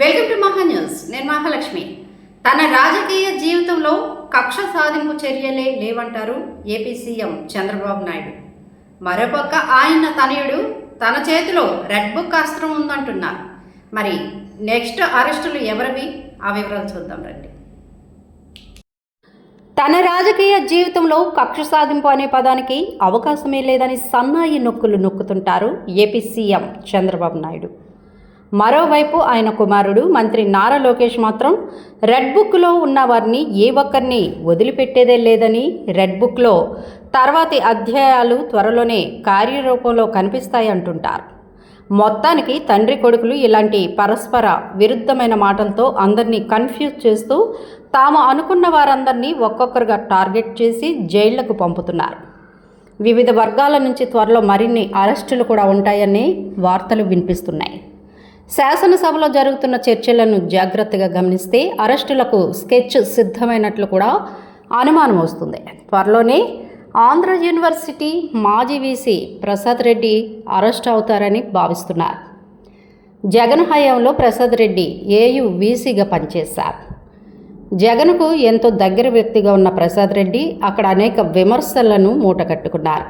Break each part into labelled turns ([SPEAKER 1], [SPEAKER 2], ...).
[SPEAKER 1] Welcome to మహా news. నేను మహాలక్ష్మి. తన రాజకీయ జీవితంలో కక్ష సాధింపు చర్యలే లేవంటారు ఏపీ సీఎం చంద్రబాబు నాయుడు. మరోపక్క ఆయన తనయుడు తన చేతిలో రెడ్ బుక్ అస్త్రం ఉందంటున్నారు. మరి నెక్స్ట్ అరెస్టులు ఎవరివి? ఆ వివరాలు చూద్దాం రండి. తన రాజకీయ జీవితంలో కక్ష సాధింపు అనే పదానికి అవకాశమే లేదని సన్నాయి నొక్కులు నొక్కుతుంటారు ఏపీ సీఎం చంద్రబాబు నాయుడు. మరోవైపు ఆయన కుమారుడు మంత్రి నారా లోకేష్ మాత్రం రెడ్ బుక్లో ఉన్న వారిని ఏ ఒక్కరిని వదిలిపెట్టేదే లేదని రెడ్ బుక్లో తర్వాతి అధ్యాయాలు త్వరలోనే కార్యరూపంలో కనిపిస్తాయి అంటుంటారు. మొత్తానికి తండ్రి కొడుకులు ఇలాంటి పరస్పర విరుద్ధమైన మాటలతో అందరినీ కన్ఫ్యూజ్ చేస్తూ తాము అనుకున్న వారందరినీ ఒక్కొక్కరుగా టార్గెట్ చేసి జైళ్ళకు పంపుతున్నారు. వివిధ వర్గాల నుంచి త్వరలో మరిన్ని అరెస్టులు కూడా ఉంటాయని వార్తలు వినిపిస్తున్నాయి. శాసనసభలో జరుగుతున్న చర్చలను జాగ్రత్తగా గమనిస్తే అరెస్టులకు స్కెచ్ సిద్ధమైనట్లు కూడా అనుమానం వస్తుంది. త్వరలోనే ఆంధ్ర యూనివర్సిటీ మాజీ వీసీ ప్రసాద్ రెడ్డి అరెస్ట్ అవుతారని భావిస్తున్నారు. జగన్ హయాంలో ప్రసాద్ రెడ్డి ఏయు వీసీగా పనిచేశారు. జగన్కు ఎంతో దగ్గర వ్యక్తిగా ఉన్న ప్రసాద్ రెడ్డి అక్కడ అనేక విమర్శలను మూటగట్టుకున్నారు.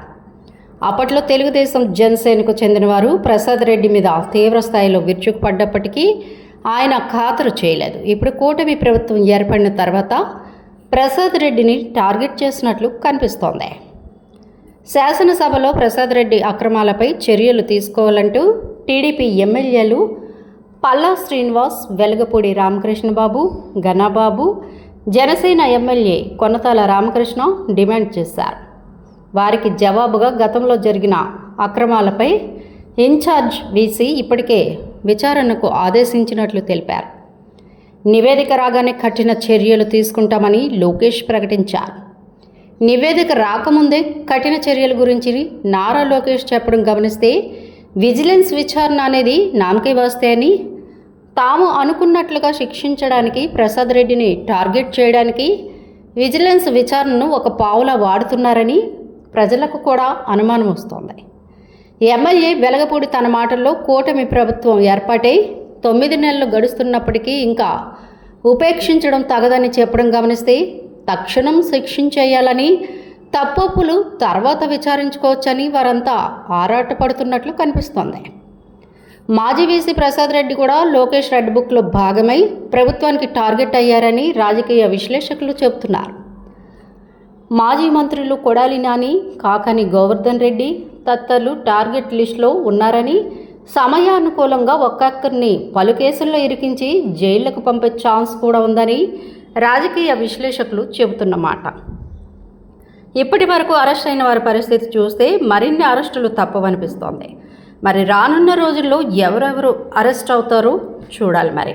[SPEAKER 1] అప్పట్లో తెలుగుదేశం జనసేనకు చెందినవారు ప్రసాద్ రెడ్డి మీద తీవ్ర స్థాయిలో విరుచుకుపడ్డప్పటికీ ఆయన ఖాతరు చేయలేదు. ఇప్పుడు కూటమి ప్రభుత్వం ఏర్పడిన తర్వాత ప్రసాద్ రెడ్డిని టార్గెట్ చేసినట్లు కనిపిస్తోంది. శాసనసభలో ప్రసాద్ రెడ్డి అక్రమాలపై చర్యలు తీసుకోవాలంటూ టీడీపీ ఎమ్మెల్యేలు పల్లా శ్రీనివాస్ వెలగపూడి రామకృష్ణబాబు ఘనబాబు జనసేన ఎమ్మెల్యే కొనతాల రామకృష్ణ డిమాండ్ చేశారు. వారికి జవాబుగా గతంలో జరిగిన అక్రమాలపై ఇన్ఛార్జ్ వీసీ ఇప్పటికే విచారణకు ఆదేశించినట్లు తెలిపారు. నివేదిక రాగానే కఠిన చర్యలు తీసుకుంటామని లోకేష్ ప్రకటించారు. నివేదిక రాకముందే కఠిన చర్యల గురించి నారా లోకేష్ చెప్పడం గమనిస్తే విజిలెన్స్ విచారణ అనేది నామకే వస్తే అని తాము అనుకున్నట్లుగా శిక్షించడానికి ప్రసాద్ రెడ్డిని టార్గెట్ చేయడానికి విజిలెన్స్ విచారణను ఒక పావులా వాడుతున్నారని ప్రజలకు కూడా అనుమానం వస్తోంది. ఎమ్మెల్యే వెలగపూడి తన మాటల్లో కూటమి ప్రభుత్వం ఏర్పాటై తొమ్మిది నెలలు గడుస్తున్నప్పటికీ ఇంకా ఉపేక్షించడం తగదని చెప్పడం గమనిస్తే తక్షణం శిక్షించేయాలని తప్పొప్పులు తర్వాత విచారించుకోవచ్చని వారంతా ఆరాటపడుతున్నట్లు కనిపిస్తోంది. మాజీ వీసీ ప్రసాద్ రెడ్డి కూడా లోకేష్ రెడ్ బుక్లో భాగమై ప్రభుత్వానికి టార్గెట్ అయ్యారని రాజకీయ విశ్లేషకులు చెబుతున్నారు. మాజీ మంత్రులు కొడాలి నాని కాకని గోవర్ధన్ రెడ్డి తత్తర్లు టార్గెట్ లిస్టులో ఉన్నారని సమయానుకూలంగా ఒక్కొక్కరిని పలు కేసుల్లో ఇరికించి జైళ్ళకు పంపే ఛాన్స్ కూడా ఉందని రాజకీయ విశ్లేషకులు చెబుతున్నమాట. ఇప్పటి వరకు అరెస్ట్ అయిన వారి పరిస్థితి చూస్తే మరిన్ని అరెస్టులు తప్పవనిపిస్తోంది. మరి రానున్న రోజుల్లో ఎవరెవరు అరెస్ట్ అవుతారో? చూడాలి మరి.